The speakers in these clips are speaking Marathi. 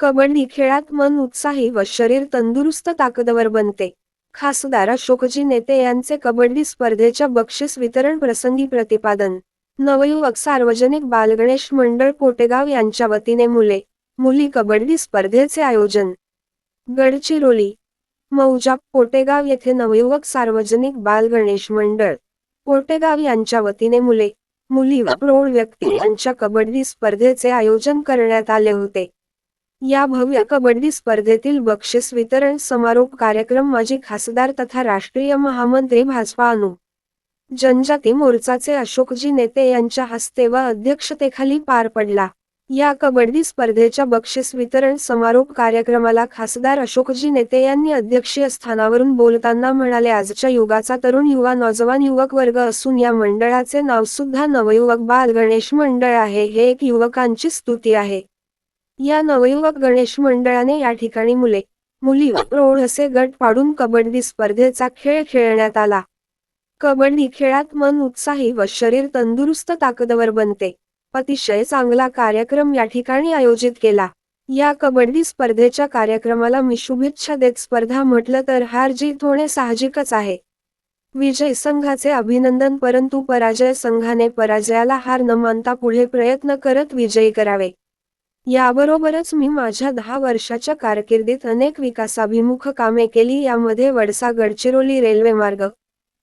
कबड्डी खेळात मन उत्साही व शरीर तंदुरुस्त ताकदवर बनते. खासदार अशोकजी नेते यांचे कबड्डी स्पर्धेच्या बक्षीस वितरण प्रसंगी प्रतिपादन. नवयुवक सार्वजनिक बालगणेश मंडळ पोटेगाव यांच्या वतीने मुले मुली कबड्डी स्पर्धेचे आयोजन. गडचिरोली मौजा पोटेगाव येथे नवयुवक सार्वजनिक बालगणेश मंडळ पोटेगाव यांच्या वतीने मुले मुली व प्रौढ व्यक्ती यांच्या कबड्डी स्पर्धेचे आयोजन करण्यात आले होते. या भव्य कबड्डी स्पर्धेतील बक्षीस वितरण समारोप कार्यक्रम माजी खासदार तथा राष्ट्रीय महामंत्री भाजपा अनु. जनजाती मोर्चाचे अशोकजी नेते यांच्या हस्ते व अध्यक्षतेखाली पार पडला. या कबड्डी स्पर्धेच्या बक्षीस वितरण समारोप कार्यक्रमाला खासदार अशोकजी नेते यांनी अध्यक्षीय स्थानावरून बोलताना म्हणाले आजच्या युगाचा तरुण युवा नौजवान युवक वर्ग असून या मंडळाचे नाव सुद्धा नवयुवक बाल गणेश मंडळ आहे. हे एक युवकांची स्तुती आहे. या नवयुवक गणेश मंडळाने या ठिकाणी मुले मुली व प्रौढ असे गट पाडून कबड्डी स्पर्धेचा खेळ खेळण्यात आला. कबड्डी खेळात मन उत्साही व शरीर तंदुरुस्त ताकदवर बनते. अतिशय चांगला कार्यक्रम या ठिकाणी आयोजित केला. या कबड्डी स्पर्धेच्या कार्यक्रमाला मी शुभेच्छा देत स्पर्धा म्हटलं तर हार जीत होणे साहजिकच आहे. विजय संघाचे अभिनंदन परंतु पराजय संघाने पराजयाला हार न मानता पुढे प्रयत्न करत विजयी करावे. याबरोबरच मी माझ्या दहा वर्षाच्या कारकिर्दीत अनेक विकासाभिमुख कामे केली यामध्ये वडसा गडचिरोली रेल्वे मार्ग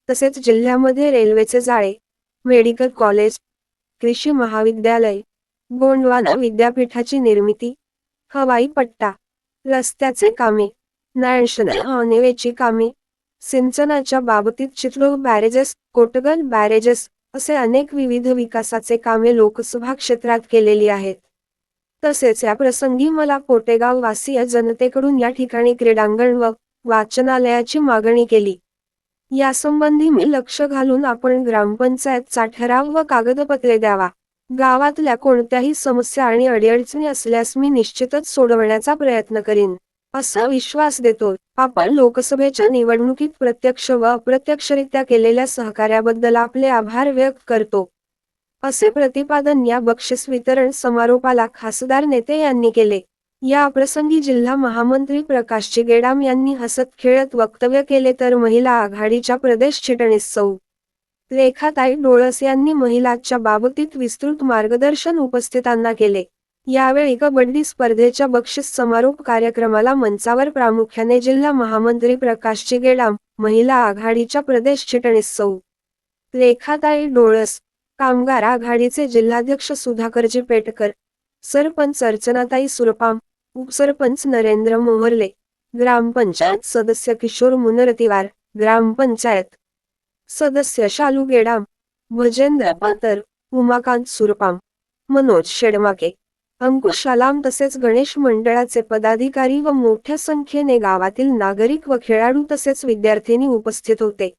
तसेच जिल्ह्यामध्ये रेल्वेचे जाळे मेडिकल कॉलेज कृषी महाविद्यालय गोंडवाना विद्यापीठाची निर्मिती हवाई पट्टा रस्त्याचे कामे नॅशनल कामे सिंचनाच्या बाबतीत चित्रोग बॅरेजेस कोटगल बॅरेजेस असे अनेक विविध विकासाचे कामे लोकसभा क्षेत्रात केलेली आहेत. तसेच या प्रसंगी मला कोटेगाव वासीय जनतेकडून या ठिकाणी क्रीडांगण व वाचनालयाची मागणी केली. यासंबंधी मी लक्ष घालून आपण ग्रामपंचायतचा ठराव व कागदपत्रे द्यावा. गावातल्या कोणत्याही समस्या आणि अडीअडचणी असल्यास मी निश्चितच सोडवण्याचा प्रयत्न करीन असा विश्वास देतो. आपण लोकसभेच्या निवडणुकीत प्रत्यक्ष व अप्रत्यक्षरित्या केलेल्या सहकार्याबद्दल आपले आभार व्यक्त करतो. असे प्रतिपादन या बक्षीस वितरण समारोपाला खासदार नेते यांनी केले. या प्रसंगी जिल्हा महामंत्री प्रकाश गेडाम यांनी हसत खेळत वक्तव्य केले तर महिला आघाडीच्या प्रदेश चिटणीस सौ. रेखाताई डोळस यांनी महिलांच्या बाबतीत विस्तृत मार्गदर्शन उपस्थितांना केले. यावेळी कबड्डी स्पर्धेच्या बक्षीस समारोप कार्यक्रमाला मंचावर प्रामुख्याने जिल्हा महामंत्री प्रकाश गेडाम महिला आघाडीच्या प्रदेश चिटणीस सौ. रेखाताई डोळस कामगार आघाडीचे जिल्हाध्यक्ष सुधाकरजी पेटकर सरपंच अर्चनाताई सुरपाम उपसरपंच नरेंद्र मोहरले ग्रामपंचायत सदस्य किशोर मुनरतिवार ग्रामपंचायत सदस्य शालू गेडाम भजेंद्र पातर उमाकांत सुरपाम मनोज शेडमाके अंकुश शालाम तसेच गणेश मंडळाचे पदाधिकारी व मोठ्या संख्येने गावातील नागरिक व खेळाडू तसेच विद्यार्थिनी उपस्थित होते.